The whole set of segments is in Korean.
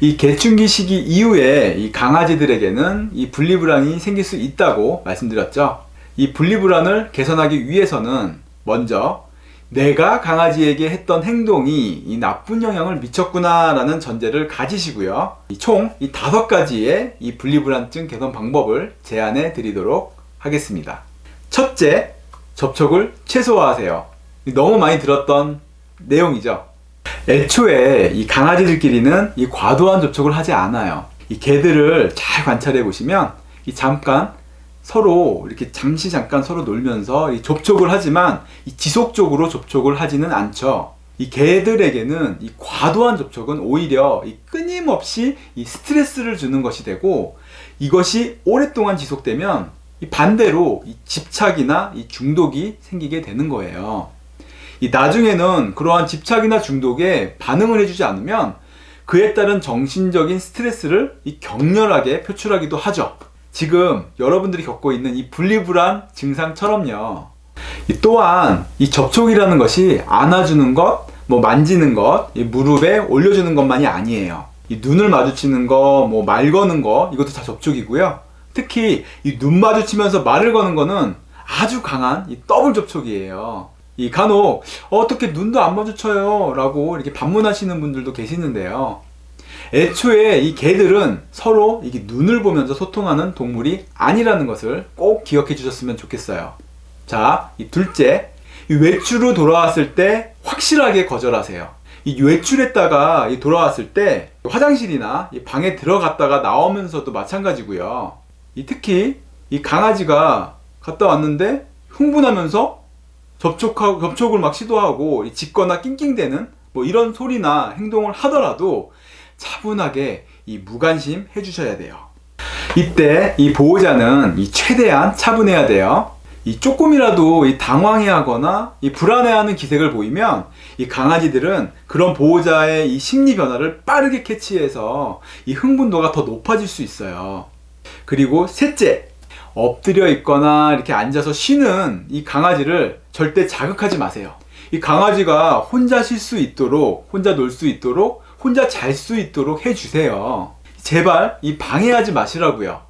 이 개춘기 시기 이후에 이 강아지들에게는 이 분리불안이 생길 수 있다고 말씀드렸죠. 이 분리불안을 개선하기 위해서는 먼저 내가 강아지에게 했던 행동이 이 나쁜 영향을 미쳤구나라는 전제를 가지시고요. 총 이 다섯 가지의 이 분리불안증 개선 방법을 제안해 드리도록 하겠습니다. 첫째, 접촉을 최소화하세요. 너무 많이 들었던 내용이죠. 애초에 이 강아지들끼리는 이 과도한 접촉을 하지 않아요. 이 개들을 잘 관찰해 보시면 이 잠깐 서로 이렇게 잠시 잠깐 서로 놀면서 이 접촉을 하지만 이 지속적으로 접촉을 하지는 않죠. 이 개들에게는 이 과도한 접촉은 오히려 이 끊임없이 이 스트레스를 주는 것이 되고 이것이 오랫동안 지속되면 이 반대로 이 집착이나 이 중독이 생기게 되는 거예요. 이 나중에는 그러한 집착이나 중독에 반응을 해주지 않으면 그에 따른 정신적인 스트레스를 이 격렬하게 표출하기도 하죠. 지금 여러분들이 겪고 있는 이 분리불안 증상처럼요. 이 또한 이 접촉이라는 것이 안아주는 것, 뭐 만지는 것, 이 무릎에 올려주는 것만이 아니에요. 이 눈을 마주치는 거, 뭐 말 거는 거, 이것도 다 접촉이고요. 특히 이 눈 마주치면서 말을 거는 거는 아주 강한 이 더블 접촉이에요. 이 간혹 어떻게 눈도 안 마주쳐요 라고 이렇게 반문하시는 분들도 계시는데요. 애초에 이 개들은 서로 이게 눈을 보면서 소통하는 동물이 아니라는 것을 꼭 기억해 주셨으면 좋겠어요. 자, 이 둘째, 이 외출로 돌아왔을 때 확실하게 거절하세요. 이 외출했다가 이 돌아왔을 때 화장실이나 이 방에 들어갔다가 나오면서도 마찬가지고요. 이 특히 이 강아지가 갔다 왔는데 흥분하면서 접촉하고 접촉을 막 시도하고 이 짖거나 낑낑대는 뭐 이런 소리나 행동을 하더라도 차분하게 이 무관심 해주셔야 돼요. 이때 이 보호자는 이 최대한 차분해야 돼요. 이 조금이라도 이 당황해하거나 이 불안해하는 기색을 보이면 이 강아지들은 그런 보호자의 이 심리 변화를 빠르게 캐치해서 이 흥분도가 더 높아질 수 있어요. 그리고 셋째, 엎드려 있거나 이렇게 앉아서 쉬는 이 강아지를 절대 자극하지 마세요. 이 강아지가 혼자 쉴 수 있도록, 혼자 놀 수 있도록, 혼자 잘 수 있도록 해주세요. 제발 이 방해하지 마시라고요.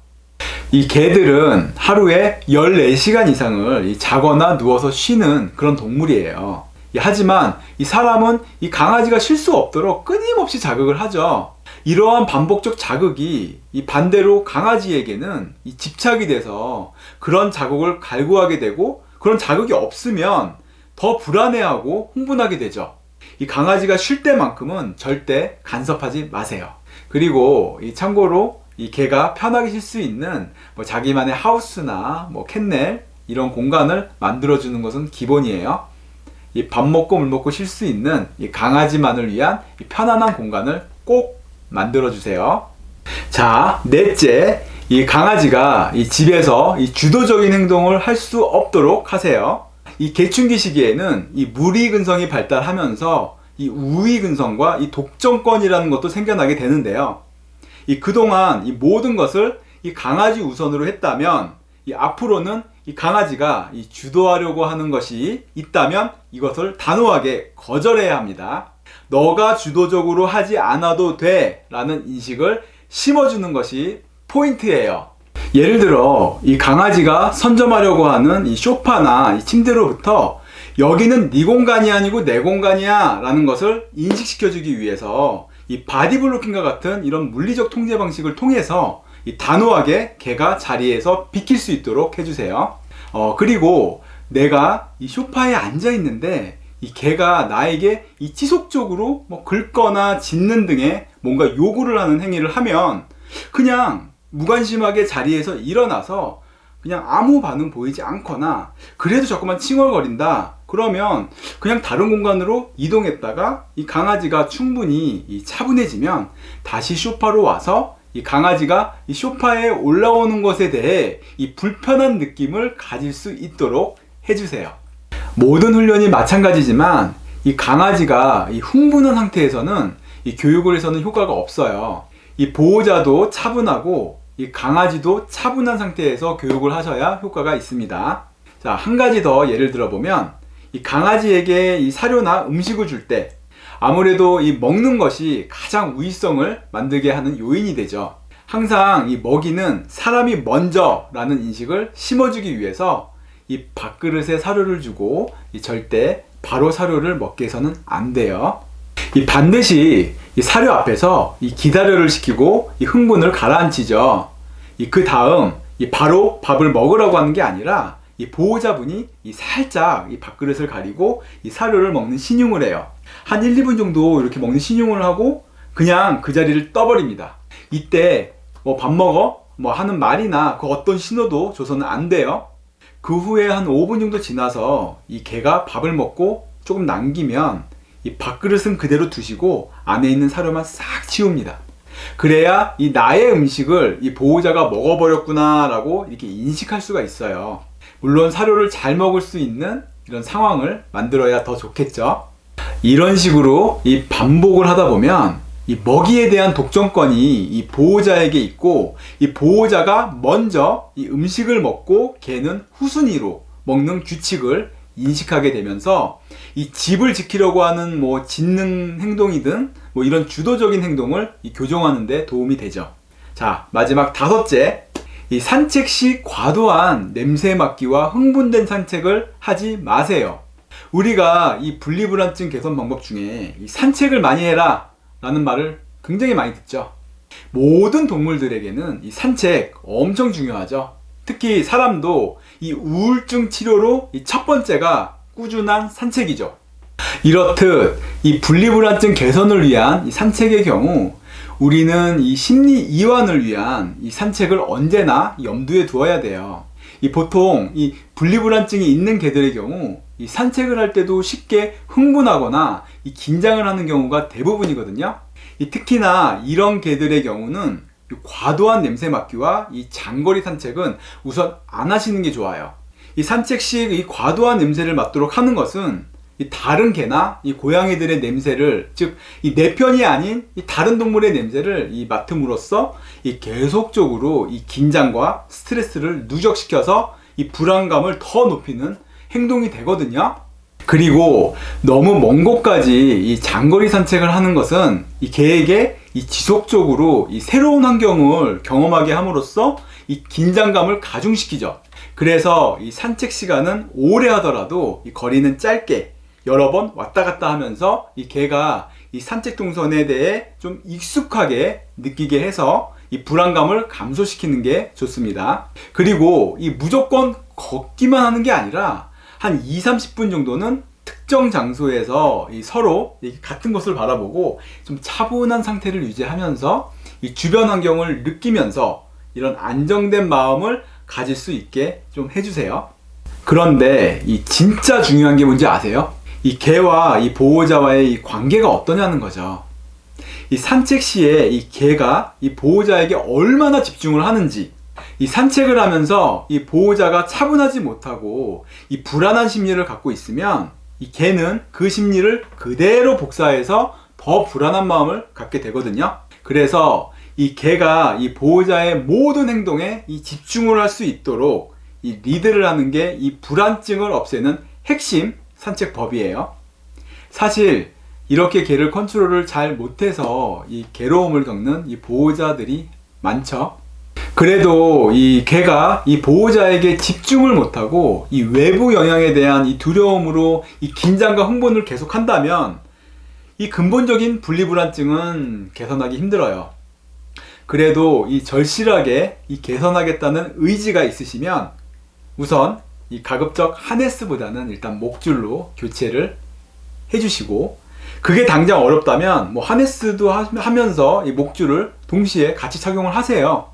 이 개들은 하루에 14시간 이상을 이 자거나 누워서 쉬는 그런 동물이에요. 이 하지만 이 사람은 이 강아지가 쉴 수 없도록 끊임없이 자극을 하죠. 이러한 반복적 자극이 이 반대로 강아지에게는 이 집착이 돼서 그런 자극을 갈구하게 되고 그런 자극이 없으면 더 불안해하고 흥분하게 되죠. 이 강아지가 쉴 때만큼은 절대 간섭하지 마세요. 그리고 이 참고로 이 개가 편하게 쉴 수 있는 뭐 자기만의 하우스나 뭐 캔넬 이런 공간을 만들어 주는 것은 기본이에요. 이 밥 먹고 물 먹고 쉴 수 있는 이 강아지만을 위한 이 편안한 공간을 꼭 만들어 주세요. 자, 넷째. 이 강아지가 이 집에서 이 주도적인 행동을 할 수 없도록 하세요. 이 개춘기 시기에는 이 무리 근성이 발달하면서 이 우위 근성과 이 독점권이라는 것도 생겨나게 되는데요. 이 그동안 이 모든 것을 이 강아지 우선으로 했다면 이 앞으로는 이 강아지가 이 주도하려고 하는 것이 있다면 이것을 단호하게 거절해야 합니다. 너가 주도적으로 하지 않아도 돼 라는 인식을 심어주는 것이 포인트예요. 예를 들어 이 강아지가 선점하려고 하는 이 소파나 이 침대로부터 여기는 네 공간이 아니고 내 공간이야 라는 것을 인식시켜 주기 위해서 이 바디 블로킹과 같은 이런 물리적 통제 방식을 통해서 이 단호하게 개가 자리에서 비킬 수 있도록 해주세요. 어, 그리고 내가 이 소파에 앉아 있는데 이 개가 나에게 이 지속적으로 뭐 긁거나 짖는 등의 뭔가 요구를 하는 행위를 하면 그냥 무관심하게 자리에서 일어나서 그냥 아무 반응 보이지 않거나 그래도 자꾸만 칭얼거린다. 그러면 그냥 다른 공간으로 이동했다가 이 강아지가 충분히 이 차분해지면 다시 쇼파로 와서 이 강아지가 이 쇼파에 올라오는 것에 대해 이 불편한 느낌을 가질 수 있도록 해주세요. 모든 훈련이 마찬가지지만 이 강아지가 이 흥분한 상태에서는 이 교육을 해서는 효과가 없어요. 이 보호자도 차분하고 이 강아지도 차분한 상태에서 교육을 하셔야 효과가 있습니다. 자, 한 가지 더 예를 들어 보면 이 강아지에게 이 사료나 음식을 줄 때 아무래도 이 먹는 것이 가장 우위성을 만들게 하는 요인이 되죠. 항상 이 먹이는 사람이 먼저라는 인식을 심어주기 위해서 이 밥그릇에 사료를 주고 이 절대 바로 사료를 먹게 해서는 안 돼요. 이 반드시 이 사료 앞에서 이 기다려를 시키고 이 흥분을 가라앉히죠. 이 그 다음 이 바로 밥을 먹으라고 하는 게 아니라 이 보호자분이 이 살짝 이 밥그릇을 가리고 이 사료를 먹는 신용을 해요. 한 1, 2분 정도 이렇게 먹는 신용을 하고 그냥 그 자리를 떠버립니다. 이때 뭐 밥 먹어? 뭐 하는 말이나 그 어떤 신호도 줘서는 안 돼요. 그 후에 한 5분 정도 지나서 이 개가 밥을 먹고 조금 남기면 이 밥그릇은 그대로 두시고 안에 있는 사료만 싹 치웁니다. 그래야 이 나의 음식을 이 보호자가 먹어버렸구나라고 이렇게 인식할 수가 있어요. 물론 사료를 잘 먹을 수 있는 이런 상황을 만들어야 더 좋겠죠. 이런 식으로 이 반복을 하다 보면 이 먹이에 대한 독점권이 이 보호자에게 있고 이 보호자가 먼저 이 음식을 먹고 개는 후순위로 먹는 규칙을 인식하게 되면서 이 집을 지키려고 하는 뭐 짖는 행동이든 뭐 이런 주도적인 행동을 이 교정하는 데 도움이 되죠. 자, 마지막 다섯째. 이 산책 시 과도한 냄새 맡기와 흥분된 산책을 하지 마세요. 우리가 이 분리불안증 개선 방법 중에 이 산책을 많이 해라 라는 말을 굉장히 많이 듣죠. 모든 동물들에게는 이 산책 엄청 중요하죠. 특히 사람도 이 우울증 치료로 이 첫 번째가 꾸준한 산책이죠. 이렇듯 이 분리불안증 개선을 위한 이 산책의 경우 우리는 이 심리 이완을 위한 이 산책을 언제나 염두에 두어야 돼요. 이 보통 이 분리불안증이 있는 개들의 경우 이 산책을 할 때도 쉽게 흥분하거나 이 긴장을 하는 경우가 대부분이거든요. 이 특히나 이런 개들의 경우는 이 과도한 냄새 맡기와 이 장거리 산책은 우선 안 하시는 게 좋아요. 이 산책 시이 과도한 냄새를 맡도록 하는 것은 이 다른 개나 이 고양이들의 냄새를 즉 이 내 편이 아닌 이 다른 동물의 냄새를 이 맡음으로써 이 계속적으로 이 긴장과 스트레스를 누적시켜서 이 불안감을 더 높이는 행동이 되거든요. 그리고 너무 먼 곳까지 이 장거리 산책을 하는 것은 이 개에게 이 지속적으로 이 새로운 환경을 경험하게 함으로써 이 긴장감을 가중시키죠. 그래서 이 산책 시간은 오래 하더라도 이 거리는 짧게 여러 번 왔다 갔다 하면서 이 개가 이 산책 동선에 대해 좀 익숙하게 느끼게 해서 이 불안감을 감소시키는 게 좋습니다. 그리고 이 무조건 걷기만 하는 게 아니라 한 2, 30분 정도는 특정 장소에서 이 서로 같은 것을 바라보고 좀 차분한 상태를 유지하면서 이 주변 환경을 느끼면서 이런 안정된 마음을 가질 수 있게 좀 해주세요. 그런데 이 진짜 중요한 게 뭔지 아세요? 이 개와 이 보호자와의 이 관계가 어떠냐는 거죠. 이 산책 시에 이 개가 이 보호자에게 얼마나 집중을 하는지, 이 산책을 하면서 이 보호자가 차분하지 못하고 이 불안한 심리를 갖고 있으면 이 개는 그 심리를 그대로 복사해서 더 불안한 마음을 갖게 되거든요. 그래서 이 개가 이 보호자의 모든 행동에 이 집중을 할 수 있도록 이 리드를 하는 게 이 불안증을 없애는 핵심 산책법이에요. 사실 이렇게 개를 컨트롤을 잘 못해서 이 괴로움을 겪는 이 보호자들이 많죠. 그래도 이 개가 이 보호자에게 집중을 못하고 이 외부 영향에 대한 이 두려움으로 이 긴장과 흥분을 계속한다면 이 근본적인 분리불안증은 개선하기 힘들어요. 그래도 이 절실하게 이 개선하겠다는 의지가 있으시면 우선 이 가급적 하네스보다는 일단 목줄로 교체를 해주시고 그게 당장 어렵다면 뭐 하네스도 하면서 이 목줄을 동시에 같이 착용을 하세요.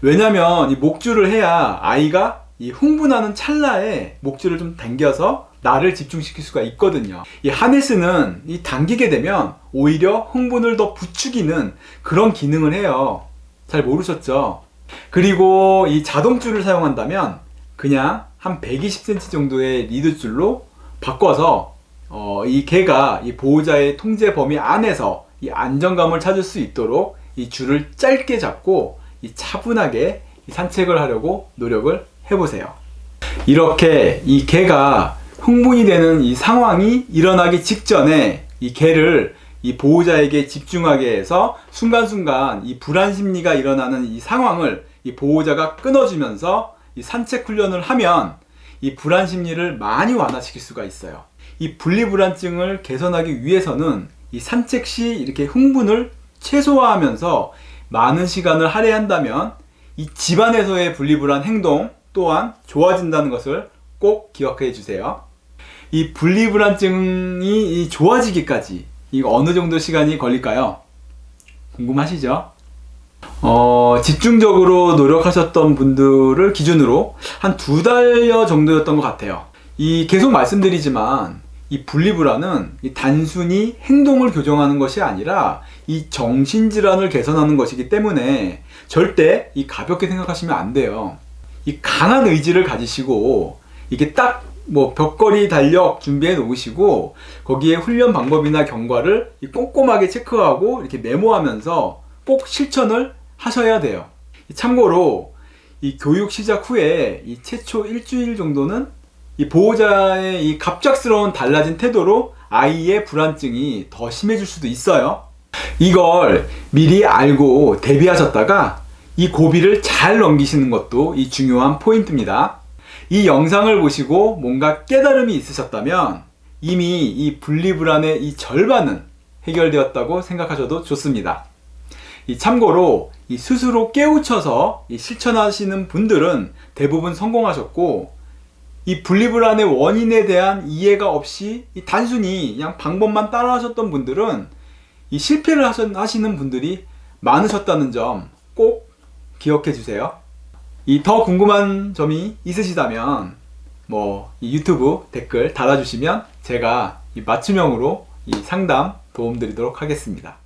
왜냐면 이 목줄을 해야 아이가 이 흥분하는 찰나에 목줄을 좀 당겨서 나를 집중시킬 수가 있거든요. 이 하네스는 이 당기게 되면 오히려 흥분을 더 부추기는 그런 기능을 해요. 잘 모르셨죠? 그리고 이 자동줄을 사용한다면 그냥 한 120cm 정도의 리드줄로 바꿔서 어, 이 개가 이 보호자의 통제 범위 안에서 이 안정감을 찾을 수 있도록 이 줄을 짧게 잡고 이 차분하게 이 산책을 하려고 노력을 해보세요. 이렇게 이 개가 흥분이 되는 이 상황이 일어나기 직전에 이 개를 이 보호자에게 집중하게 해서 순간순간 이 불안 심리가 일어나는 이 상황을 이 보호자가 끊어주면서 이 산책 훈련을 하면 이 불안 심리를 많이 완화시킬 수가 있어요. 이 분리불안증을 개선하기 위해서는 이 산책 시 이렇게 흥분을 최소화하면서 많은 시간을 할애한다면 이 집안에서의 분리불안 행동 또한 좋아진다는 것을 꼭 기억해 주세요. 이 분리불안증이 이 좋아지기까지 이 어느 정도 시간이 걸릴까요? 궁금하시죠? 어, 집중적으로 노력하셨던 분들을 기준으로 한 두 달여 정도였던 것 같아요. 이 계속 말씀드리지만 이 분리불안은 이 단순히 행동을 교정하는 것이 아니라 이 정신질환을 개선하는 것이기 때문에 절대 이 가볍게 생각하시면 안 돼요. 이 강한 의지를 가지시고 이게 딱 뭐 벽걸이 달력 준비해 놓으시고 거기에 훈련 방법이나 경과를 이 꼼꼼하게 체크하고 이렇게 메모하면서 꼭 실천을 하셔야 돼요. 참고로 이 교육 시작 후에 이 최초 일주일 정도는 이 보호자의 이 갑작스러운 달라진 태도로 아이의 불안증이 더 심해질 수도 있어요. 이걸 미리 알고 대비하셨다가 이 고비를 잘 넘기시는 것도 이 중요한 포인트입니다. 이 영상을 보시고 뭔가 깨달음이 있으셨다면 이미 이 분리불안의 이 절반은 해결되었다고 생각하셔도 좋습니다. 이 참고로 이 스스로 깨우쳐서 이 실천하시는 분들은 대부분 성공하셨고 이 분리불안의 원인에 대한 이해가 없이 이 단순히 그냥 방법만 따라하셨던 분들은 이 실패를 하시는 분들이 많으셨다는 점 꼭 기억해 주세요. 이 더 궁금한 점이 있으시다면 뭐이 유튜브 댓글 달아주시면 제가 이 맞춤형으로 이 상담 도움 드리도록 하겠습니다.